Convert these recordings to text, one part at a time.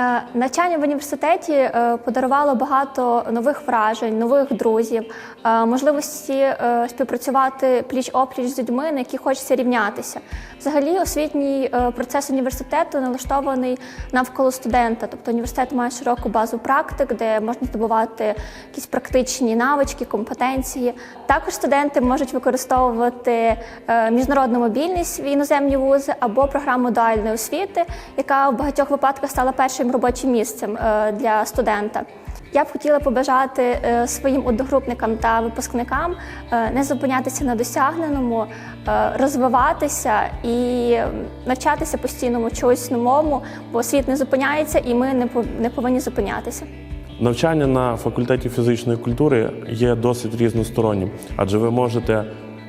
Е, Навчання в університеті е, подарувало багато нових вражень, нових друзів, е, можливості співпрацювати пліч опліч з людьми, на які хочеться рівнятися. Взагалі, освітній процес університету налаштований навколо студента. Тобто університет має широку базу практик, де можна здобувати якісь практичні навички, компетенції. Також студенти можуть використовувати міжнародну мобільність в іноземні вузи або програму дуальної освіти, яка в багатьох випадках стала першим робочим місцем е, для студента. Я б хотіла побажати е, своїм одногрупникам та випускникам е, не зупинятися на досягненому, розвиватися і навчатися постійному чогось новому, бо світ не зупиняється, і ми не повинні зупинятися. Навчання на факультеті фізичної культури є досить різностороннім, адже ви можете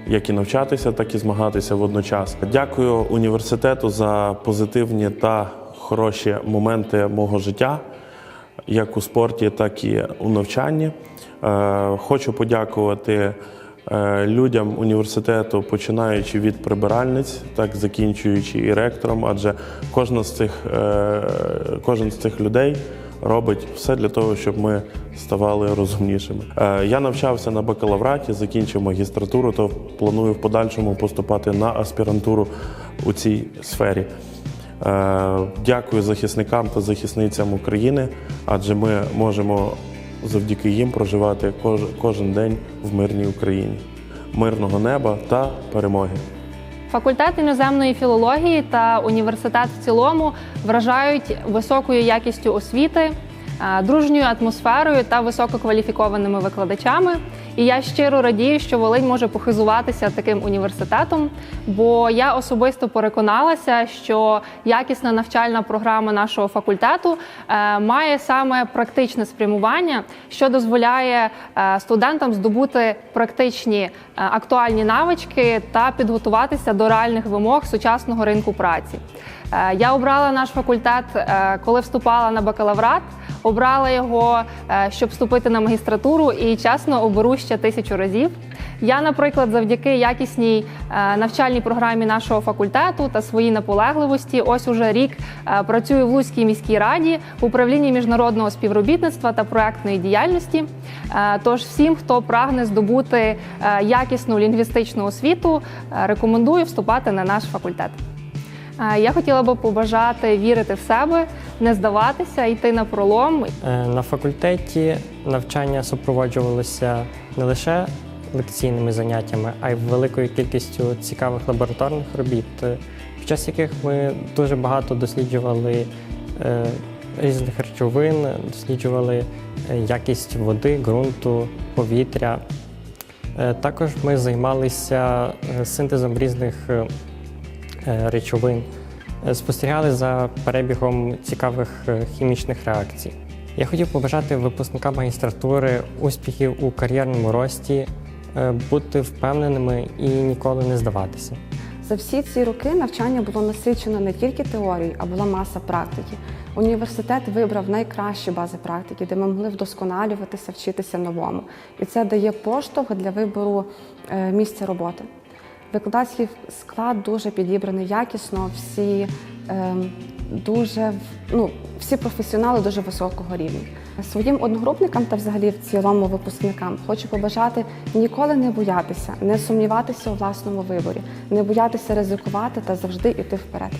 як і навчатися, так і змагатися водночас. Дякую університету за позитивні та хороші моменти мого життя, як у спорті, так і у навчанні. Е, Хочу подякувати е, людям університету, починаючи від прибиральниць, так закінчуючи і ректором, адже кожна з цих, е, кожен з цих людей робить все для того, щоб ми ставали розумнішими. Я навчався на бакалавраті, закінчив магістратуру, то планую в подальшому поступати на аспірантуру у цій сфері. Е, Дякую захисникам та захисницям України, адже ми можемо завдяки їм проживати кож- кожен день в мирній Україні. Мирного неба та перемоги. Факультет іноземної філології та університет в цілому вражають високою якістю освіти, дружньою атмосферою та висококваліфікованими викладачами. І я щиро радію, що Волинь може похизуватися таким університетом, бо я особисто переконалася, що якісна навчальна програма нашого факультету е, має саме практичне спрямування, що дозволяє е, студентам здобути практичні е, актуальні навички та підготуватися до реальних вимог сучасного ринку праці. Я обрала наш факультет, коли вступала на бакалаврат. Обрала його, е, щоб вступити на магістратуру, і чесно оберу ще тисячу разів. Я, наприклад, завдяки якісній е, навчальній програмі нашого факультету та своїй наполегливості, ось уже рік е, працюю в Луцькій міській раді в управлінні міжнародного співробітництва та проектної діяльності. Тож всім, хто прагне здобути якісну лінгвістичну освіту, рекомендую вступати на наш факультет. Я хотіла би побажати вірити в себе, не здаватися, йти на пролом. Е, На факультеті навчання супроводжувалося не лише лекційними заняттями, а й великою кількістю цікавих лабораторних робіт, е, під час яких ми дуже багато досліджували е, різних речовин, досліджували якість води, ґрунту, повітря. Також ми займалися синтезом різних речовин, е, спостерігали за перебігом цікавих е, хімічних реакцій. Я хотів побажати випускникам магістратури успіхів у кар'єрному рості, е, бути впевненими і ніколи не здаватися. За всі ці роки навчання було насичено не тільки теорією, а була маса практики. Університет вибрав найкращі бази практики, де ми могли вдосконалюватися, вчитися новому. І це дає поштовх для вибору е, місця роботи. Викладацький склад дуже підібраний якісно, всі е, дуже ну, всі професіонали дуже високого рівня. Своїм одногрупникам та взагалі в цілому випускникам хочу побажати ніколи не боятися, не сумніватися у власному виборі, не боятися ризикувати та завжди йти вперед.